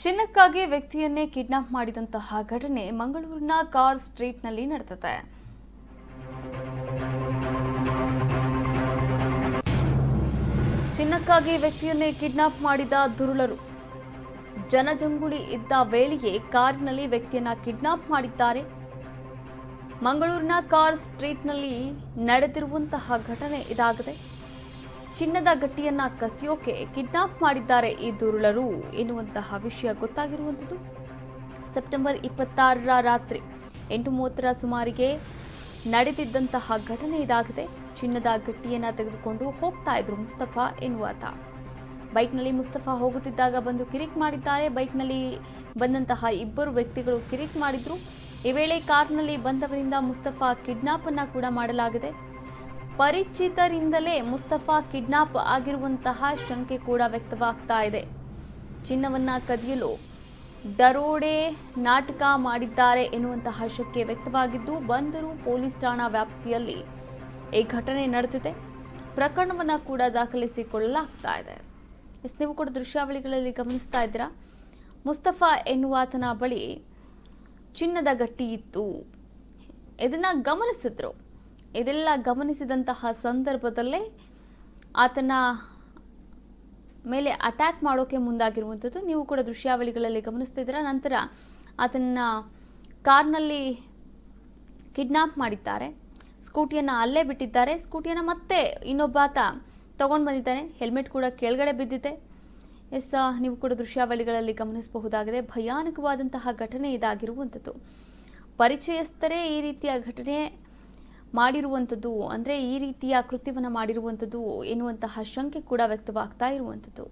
ಚಿನ್ನಕ್ಕಾಗಿ ವ್ಯಕ್ತಿಯನ್ನೇ kidnap ಮಾಡಿದಂತಹ ಘಟನೆ ಮಂಗಳೂರಿನ ಕಾರ್ ಸ್ಟ್ರೀಟ್ನಲ್ಲಿ ನಡೆದಿದೆ. ಚಿನ್ನಕ್ಕಾಗಿ ವ್ಯಕ್ತಿಯನ್ನೇ ಕಿಡ್ನಾಪ್ ಮಾಡಿದ ದುರುಳರು. ಜನಜಂಗುಳಿ ಇದ್ದ ವೇಳೆಯೇ ಕಾರಿನಲ್ಲಿ ವ್ಯಕ್ತಿಯನ್ನ ಕಿಡ್ನಾಪ್ ಮಾಡಿದ್ದಾರೆ. ಮಂಗಳೂರಿನ ಕಾರ್ ಸ್ಟ್ರೀಟ್ನಲ್ಲಿ ನಡೆದಿರುವಂತಹ ಘಟನೆ ಇದಾಗಿದೆ. ಚಿನ್ನದ ಗಟ್ಟಿಯನ್ನ ಕಸಿಯೋಕೆ ಕಿಡ್ನಾಪ್ ಮಾಡಿದ್ದಾರೆ ಈ ದುರುಳರು ಎನ್ನುವಂತಹ ವಿಷಯ ಗೊತ್ತಾಗಿರುವಂಥದ್ದು ಸೆಪ್ಟೆಂಬರ್ ಇಪ್ಪತ್ತಾರರ ರಾತ್ರಿ ಎಂಟು ಮೂವತ್ತರ ಸುಮಾರಿಗೆ ನಡೆದಿದ್ದಂತಹ ಘಟನೆ ಇದಾಗಿದೆ. ಚಿನ್ನದ ಗಟ್ಟಿಯನ್ನ ತೆಗೆದುಕೊಂಡು ಹೋಗ್ತಾ ಇದ್ರು ಮುಸ್ತಫಾ ಎನ್ನುವಾತ. ಬೈಕ್ನಲ್ಲಿ ಮುಸ್ತಫಾ ಹೋಗುತ್ತಿದ್ದಾಗ ಬಂದು ಕಿರಿಕ್ ಮಾಡಿದ್ದಾರೆ. ಬೈಕ್ನಲ್ಲಿ ಬಂದಂತಹ ಇಬ್ಬರು ವ್ಯಕ್ತಿಗಳು ಕಿರಿಕ್ ಮಾಡಿದ್ರು. ಈ ವೇಳೆ ಕಾರ್ನಲ್ಲಿ ಬಂದವರಿಂದ ಮುಸ್ತಫಾ ಕಿಡ್ನಾಪ್ ಅನ್ನ ಕೂಡ ಮಾಡಲಾಗಿದೆ. ಪರಿಚಿತರಿಂದಲೇ ಮುಸ್ತಫಾ ಕಿಡ್ನಾಪ್ ಆಗಿರುವಂತಹ ಶಂಕೆ ಕೂಡ ವ್ಯಕ್ತವಾಗ್ತಾ ಇದೆ. ಚಿನ್ನವನ್ನ ಕದಿಯಲು ದರೋಡೆ ನಾಟಕ ಮಾಡಿದ್ದಾರೆ ಎನ್ನುವಂತಹ ಶಂಕೆ ವ್ಯಕ್ತವಾಗಿದ್ದು, ಬಂದರು ಪೊಲೀಸ್ ಠಾಣಾ ವ್ಯಾಪ್ತಿಯಲ್ಲಿ ಈ ಘಟನೆ ನಡೆದಿದೆ. ಪ್ರಕರಣವನ್ನ ಕೂಡ ದಾಖಲಿಸಿಕೊಳ್ಳಲಾಗ್ತಾ ಇದೆ. ನೀವು ಕೂಡ ದೃಶ್ಯಾವಳಿಗಳಲ್ಲಿ ಗಮನಿಸ್ತಾ ಇದ್ದೀರಾ? ಮುಸ್ತಫಾ ಎನ್ನುವಾತನ ಬಳಿ ಚಿನ್ನದ ಗಟ್ಟಿ ಇತ್ತು ಇದನ್ನ ಗಮನಿಸಿದ್ರು. ಇದೆಲ್ಲ ಗಮನಿಸಿದಂತಹ ಸಂದರ್ಭದಲ್ಲೇ ಆತನ ಮೇಲೆ ಅಟ್ಯಾಕ್ ಮಾಡೋಕೆ ಮುಂದಾಗಿರುವಂಥದ್ದು. ನೀವು ಕೂಡ ದೃಶ್ಯಾವಳಿಗಳಲ್ಲಿ ಗಮನಿಸ್ತಿದ್ದೀರ ನಂತರ ಆತನ ಕಾರ್ನಲ್ಲಿ ಕಿಡ್ನಾಪ್ ಮಾಡಿದ್ದಾರೆ. ಸ್ಕೂಟಿಯನ್ನು ಅಲ್ಲೇ ಬಿಟ್ಟಿದ್ದಾರೆ. ಸ್ಕೂಟಿಯನ್ನು ಮತ್ತೆ ಇನ್ನೊಬ್ಬ ಆತ ತಗೊಂಡು ಬಂದಿದ್ದಾನೆ. ಹೆಲ್ಮೆಟ್ ಕೂಡ ಕೆಳಗಡೆ ಬಿದ್ದಿದೆ. ಎಸ್ ನೀವು ಕೂಡ ದೃಶ್ಯಾವಳಿಗಳಲ್ಲಿ ಗಮನಿಸಬಹುದಾಗಿದೆ. ಭಯಾನಕವಾದಂತಹ ಘಟನೆ ಇದಾಗಿರುವಂಥದ್ದು. ಪರಿಚಯಸ್ಥರೇ ಈ ರೀತಿಯ ಘಟನೆ ಮಾಡಿರುವಂಥದ್ದು ಅಂದರೆ ಈ ರೀತಿಯ ಕೃತ್ಯವನ್ನು ಮಾಡಿರುವಂಥದ್ದು ಎನ್ನುವಂತಹ ಶಂಕೆ ಕೂಡ ವ್ಯಕ್ತವಾಗ್ತಾ ಇರುವಂಥದ್ದು